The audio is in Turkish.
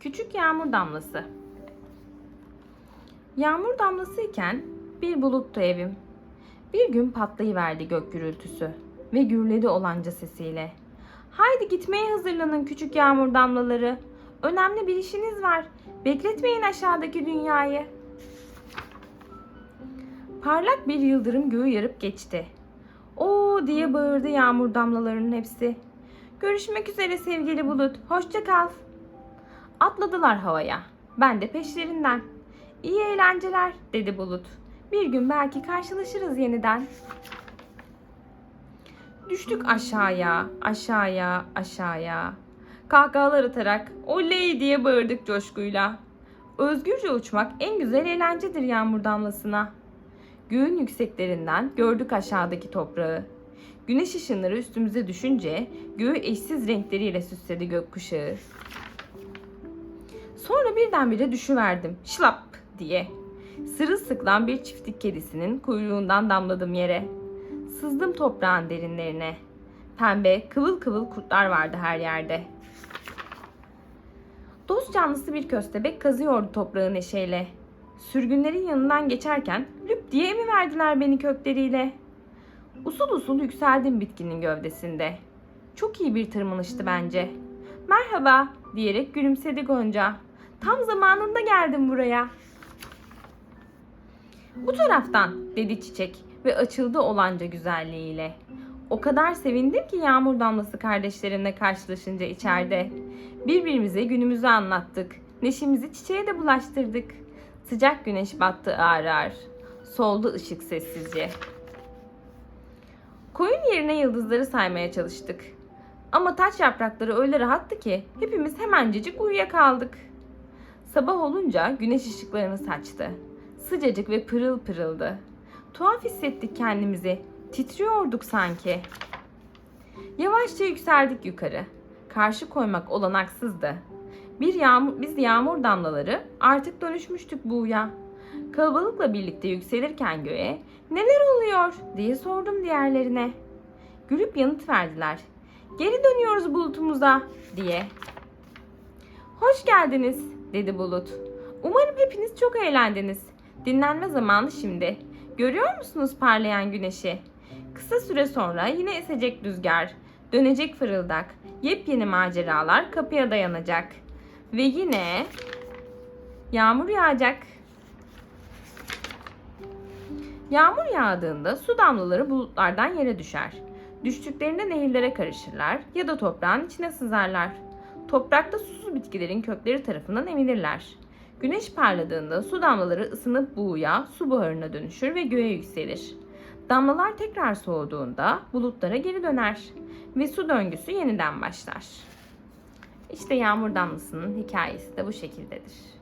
Küçük yağmur damlası. Yağmur damlası iken bir buluttu evim. Bir gün patlayıverdi gök gürültüsü ve gürledi olanca sesiyle. Haydi gitmeye hazırlanın küçük yağmur damlaları. Önemli bir işiniz var. Bekletmeyin aşağıdaki dünyayı. Parlak bir yıldırım göğü yarıp geçti. Oo diye bağırdı yağmur damlalarının hepsi. Görüşmek üzere sevgili bulut. Hoşça kal. Atladılar havaya. Ben de peşlerinden. İyi eğlenceler dedi bulut. Bir gün belki karşılaşırız yeniden. Düştük aşağıya, aşağıya, aşağıya. Kahkahalar atarak oley diye bağırdık coşkuyla. Özgürce uçmak en güzel eğlencedir yağmur damlasına. Göğün yükseklerinden gördük aşağıdaki toprağı. Güneş ışınları üstümüze düşünce göğü eşsiz renkleriyle süsledi gökkuşağı. Sonra birdenbire düşüverdim. Şlap diye. Sırılsıklam bir çiftlik kedisinin kuyruğundan damladım yere. Sızdım toprağın derinlerine. Pembe, kıvıl kıvıl kurtlar vardı her yerde. Dost canlısı bir köstebek kazıyordu toprağı neşeyle. Sürgünlerin yanından geçerken lüp diye mi verdiler beni kökleriyle. Usul usul yükseldim bitkinin gövdesinde. Çok iyi bir tırmanıştı bence. Merhaba diyerek gülümsedi Gonca. Tam zamanında geldim buraya. Bu taraftan dedi çiçek ve açıldı olanca güzelliğiyle. O kadar sevindim ki yağmur damlası kardeşlerimle karşılaşınca içeride. Birbirimize günümüzü anlattık. Neşemizi çiçeğe de bulaştırdık. Sıcak güneş battı ağır ağır. Soldu ışık sessizce. Koyun yerine yıldızları saymaya çalıştık. Ama taç yaprakları öyle rahattı ki hepimiz hemencecik uyuyakaldık. Sabah olunca güneş ışıklarını saçtı. Sıcacık ve pırıl pırıldı. Tuhaf hissettik kendimizi. Titriyorduk sanki. Yavaşça yükseldik yukarı. Karşı koymak olanaksızdı. Bir yağmur, biz yağmur damlaları artık dönüşmüştük buğya. Kalabalıkla birlikte yükselirken göğe neler oluyor diye sordum diğerlerine. Gülüp yanıt verdiler. Geri dönüyoruz bulutumuza diye. Hoş geldiniz dedi bulut. Umarım hepiniz çok eğlendiniz. Dinlenme zamanı şimdi. Görüyor musunuz parlayan güneşi? Kısa süre sonra yine esecek rüzgar, dönecek fırıldak, yepyeni maceralar kapıya dayanacak. Ve yine yağmur yağacak. Yağmur yağdığında su damlaları bulutlardan yere düşer. Düştüklerinde nehirlere karışırlar ya da toprağın içine sızarlar. Toprakta susuz bitkilerin kökleri tarafından emilirler. Güneş parladığında su damlaları ısınıp buğuya, su buharına dönüşür ve göğe yükselir. Damlalar tekrar soğuduğunda bulutlara geri döner ve su döngüsü yeniden başlar. İşte yağmur damlasının hikayesi de bu şekildedir.